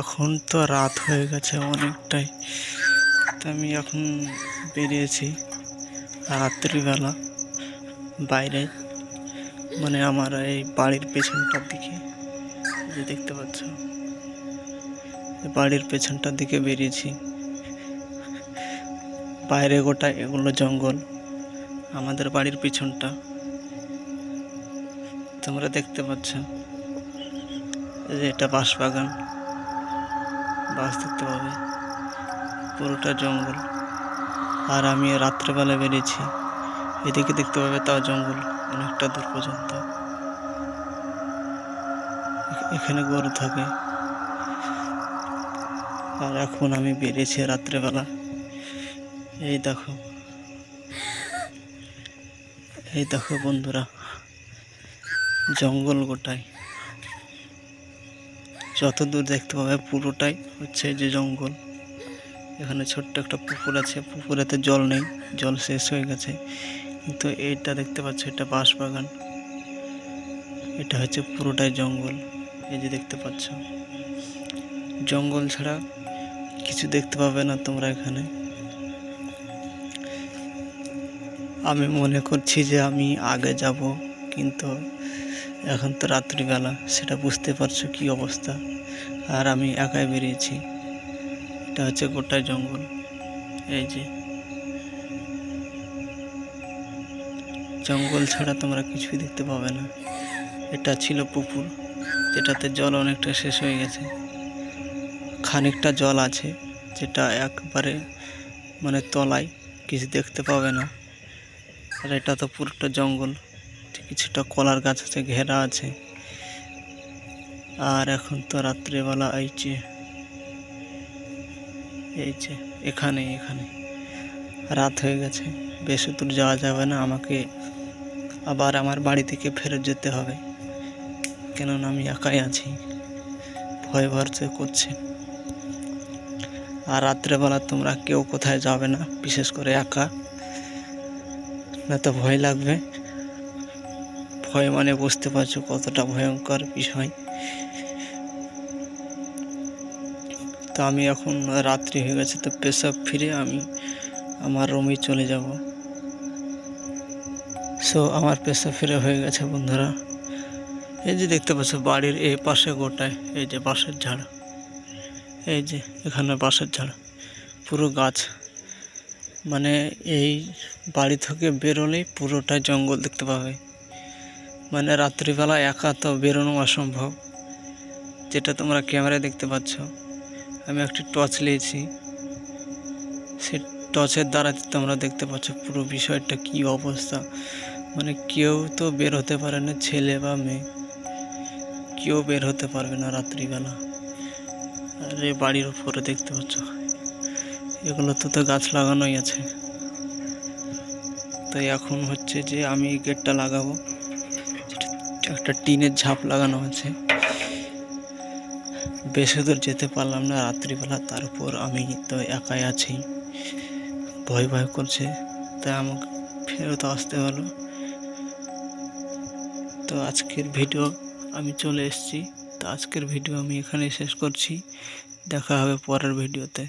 এখন তো রাত হয়ে গেছে অনেকটাই। তো আমি এখন বেরিয়েছি রাত্রিবেলা বাইরে মানে আমার এই বাড়ির পেছনটার দিকে যে দেখতে পাচ্ছ। বাড়ির পেছনটার দিকে বেরিয়েছি। বাইরে গোটা এগুলো জঙ্গল, আমাদের বাড়ির পিছনটা। তোমরা দেখতে পাচ্ছ। যে এটা বাঁশ বাগান বাঁশ দেখতে পাবে। পুরোটা জঙ্গল। আর আমি রাত্রেবেলা বেরিয়েছি। এদিকে দেখতে পাবে তাও জঙ্গল, অনেকটা দূর পর্যন্ত। এখানে গরু থাকে। আর এখন আমি বেরিয়েছি রাত্রেবেলা। এই দেখো। এই দেখো বন্ধুরা, জঙ্গল গোটায়। যত দূর দেখতে পাবে পুরোটাই হচ্ছে যে জঙ্গল। এখানে ছোট্ট একটা পুকুর আছে, পুকুরেতে জল নেই, জল শেষ হয়ে গেছে। কিন্তু এইটা দেখতে পাচ্ছ, এটা বাঁশ বাগান এটা হচ্ছে পুরোটাই জঙ্গল, এই যে দেখতে পাচ্ছ। জঙ্গল ছাড়া কিছু দেখতে পাবে না তোমরা এখানে। আমি মনে করছি যে আমি আগে যাব, কিন্তু এখন তো রাত্রিবেলা, সেটা বুঝতে পারছ কি অবস্থা? আর আমি একাই বেরিয়েছি। এটা হচ্ছে গোটা জঙ্গল। এই যে। জঙ্গল ছাড়া তোমরা কিছুই দেখতে পাবে না। এটা ছিল পুকুর, যেটাতে জল অনেকটা শেষ হয়ে গেছে। খানিকটা জল আছে, যেটা একবারে মানে তলায়, কিছু দেখতে পাবে না। আর এটা তো পুরোটা জঙ্গল। কিছুটা কলার গাছ আছে, ঘেরা আছে। আর এখন তো রাত্রেবেলা, এই যে এই যে, এখানে এখানে। রাত হয়ে গেছে, বেশি দূর যাওয়া যাবে না, আমাকে আবার আমার বাড়ি থেকে ফেরত যেতে হবে। কেননা আমি একাই আছি, ভয় ভরসে করছে। আর রাত্রেবেলা তোমরা কেউ কোথায় যাবে না, বিশেষ করে একা। না তো ভয় লাগবে। ভয় মানে বুঝতে পারছ কতটা ভয়ঙ্কর বিষয়। তো আমি এখন রাত্রি হয়ে গেছে, তো পেশাব ফিরে আমি আমার রুমে চলে যাব। সো আমার পেশা ফিরে হয়ে গেছে বন্ধুরা। এই যে দেখতে পাচ্ছ, বাড়ির এই পাশে গোটায়, এই যে বাঁশের ঝাড়। এই যে এখানে বাঁশের ঝাড়, পুরো গাছ। মানে এই বাড়ি থেকে বেরোলেই পুরোটা জঙ্গল দেখতে পাবে। মানে রাত্রিবেলা একা তো বেরোনো অসম্ভব। যেটা তোমরা ক্যামেরায় দেখতে পাচ্ছ। আমি একটি টর্চ নিয়েছি। সে টর্চের দ্বারা তোমরা দেখতে পাচ্ছ পুরো বিষয়টা কি অবস্থা। মানে কেউ তো বের হতে পারে না, ছেলে বা মেয়ে। কেউ বের হতে পারবে না রাত্রিবেলা। আর এই বাড়ির উপরে দেখতে পাচ্ছ। এগুলো তো তো গাছ লাগানোই আছে। তাই এখন হচ্ছে যে আমি গেটটা লাগাবো। একটা টিনের ঝাঁপ লাগানো আছে বেশি দূর যেতে পারলাম না রাত্রিবেলা তারপর আমি তো একাই আছি। ভয় ভয় করছে, তাই আমাকে ফেরত আসতে হলো। তো আজকের ভিডিও আমি চলে এসেছি। তো আজকের ভিডিও আমি এখানে শেষ করছি। দেখা হবে পরের ভিডিওতে।